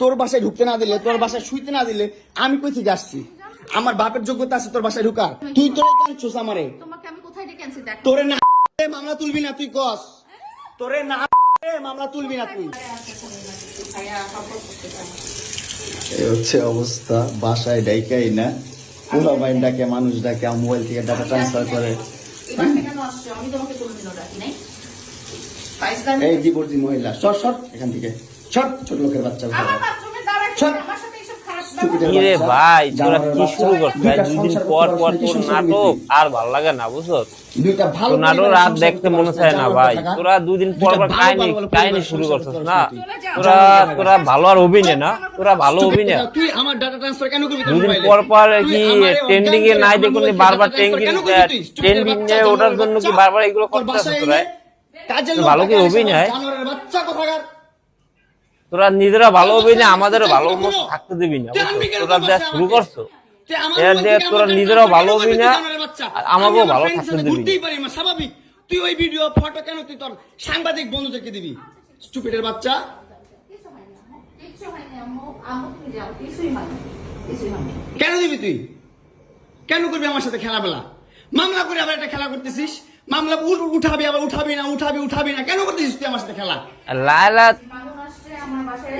তোর বাসায় ঢুকতে না দিলে তোর বাসায় শুইতে না দিলে আমি কই থেকে আসছি? আমার বাপের যোগ্যতা আছে তোর বাসায় ঢুকার। তুই তোরে কেন ছুস আমারে। তোমাকে আমি কোথায় ডেকে আনছি দেখ। তোরে না এ মামলা তুলবি না তুই কস। তোরে না এ মামলা তুলবি না তুই। এই হচ্ছে অবস্থা বাসায় ডাইকাই না। পুরো মাইন্ড ডাকে মানুষ ডাকে মোবাইল থেকে ডাটা ট্রান্সফার করে। এবার কেন আসছো? আমি তোমাকে কোনোদিনও ডাকি নাই। পাইসদার এই ডিভোর্সি মহিলা সর সর এখান থেকে। ছোট লোকের বাচ্চা কিরে ভাই তোরা কি শুরু করছিস দুইটা দুই দিন পর পর তোর নাটক আর ভালো লাগে না বুঝছ? ভালো নাটক রাত দেখতে মনে চায় না ভাই। তোরা দুই দিন পর পর কাহিনী কাহিনী শুরু করছিস না। তোরা তোরা ভালো আর অভিনয় না? তোরা ভালো অভিনয়? তুই আমার ডাটা ট্রান্সফার কেন করবি দুদিন পর পর কি ট্রেন্ডিং এ নাই দেখুন বারবার ট্রেন্ডিং ট্রেন্ডিং এ জানোয়ারের জন্য কি বারবার এগুলো করতে তোরা ভালো কি অভিনয়? বাচ্চা কোথাকার? তোরা নিজেরা ভালো অভিনয় বাসায় আমাদের ভালো মতো থাকতে দিবি না তোরা যা শুরু করছ এর দিয়ে তোরা নিজেরাও ভালো হবি না, আর আমাকেও ভালো থাকতে দিবি না। না, স্বাভাবিক। তুই ওই ভিডিও ফটো কেন তুই তোর সাংবাদিক বন্ধুদেরকে দিবি? স্টুপিডের বাচ্চা। কেন দিবি তুই? কেন করবি আমার সাথে খেলাবেলা? মামলা করে আবার একটা খেলা করতেছিস? মামলা উঠ- উঠাবি আবার উঠাবি না উঠাবি উঠাবি না কেন করতেছিস তুই আমার সাথে খেলা? লায়লা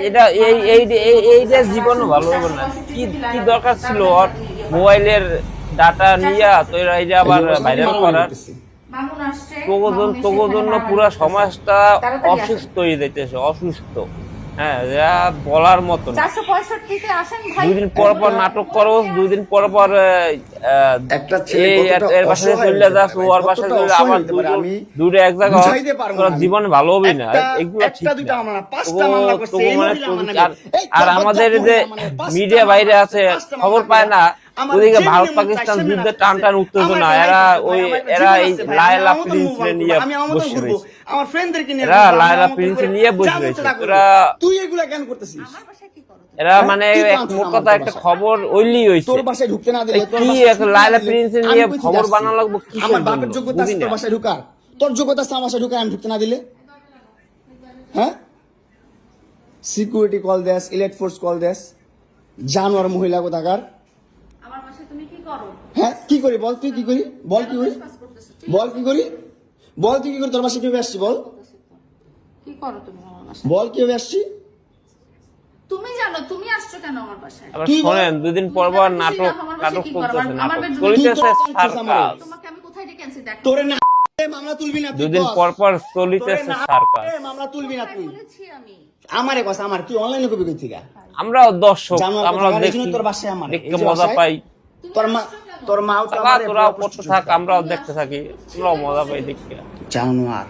এটা এই এই এই- এইটা জীবনও ভালো হবে না। কি কি দরকার ছিল? ওর মোবাইলের ডাটা নিয়ে তো এই যে আবার ভাইরাল করার মামুন আসছে। তোগো মামুন জন- এসে তোগো এখানে জন্য আমার- পুরো সমাজটা অসুস্থ হয়ে যাইতেছে অসুস্থ। হ্যাঁ বলার মতো না চারশো পঁয়ষট্টিতে আসেন ভাই দুই দিন পর পর নাটক করো দুই দিন পর পর একটা ছেলে এর চলে যাস ওর চলে আমি দুটো এক জায়গা। জীবনে ভালো হবি না এগুলো ঠিক না। আর- আমাদের যে মানে মিডিয়া বাইরে আছে খবর পায় না ওদিকে ভারত পাকিস্তান যুদ্ধে টান টান। উত্তেজনা এরা ওই এরা এই লায়লা আমি আমার মতো প্রিন্স নিয়ে বসে রয়েছে আমার ফ্রেন্ডদেরকে নিয়ে এরা লায়লা প্রিন্স নিয়ে বসে এরা- তুই এগুলা কেন করতেছিস? আমার বাসায় কি করো এরা? মানে এক মোট কথা একটা খবর ওইলি হয়েছে তোর বাসায় ঢুকতে না দিলে তোর কি বাসায় এক লায়লা আমি নিয়ে খবর? বানানো লাগবো কিসের আমার বাপের যোগ্যতা আছে তোর। বাসায় ঢুকার। তোর যোগ্যতা আছে আমার বাসায় ঢুকার আমি ঢুকতে না দিলে? হ্যাঁ? সিকিউরিটি কল দেস ইলেট ফোর্স কল দেস। জানোয়ার মহিলা কোথাকার? আমার বাসায় তুমি কি করো? হ্যাঁ কি করি বল তুই কি করি? বল কি করি? বল কি করি? বল তুই কি করি তোর বাসায় কীভাবে আসছি বল? কি করো তুমি আমার বাসায়? বল কীভাবে আসছি তুমি জানো তুমি আসছো কেন আমার বাসায়? আবার কি বল? শোনেন দুদিন পর পর তুমি নাটক জানো আমার বাসায় কি করো? চলতেছে আমার- নাটক bedroom-এ চলিতেছে কি করছিস সার্কাস। আমার? তোমাকে আমি কোথায় ডেকে আনছি? দেখ। তোরে না মামলা তুলবি না তুই দুদিন বস। পর পর তোরে চলিতেছে না সার্কাস। মামলা তুলবি না তুই। বলেছি আমি? আমারে কথা আমার। তুই অনলাইনে কবি কই থেকে আমরাও দর্শক আমরা দেখি। তোর বাসায় আমার, এই যে মজা বাসায়- পাই। তোর মা তোর মা তো মা আমারে তোরাও থাক। আমরাও দেখতে থাকি। আমরাও মজা পাই দেখতে। জানোয়ার।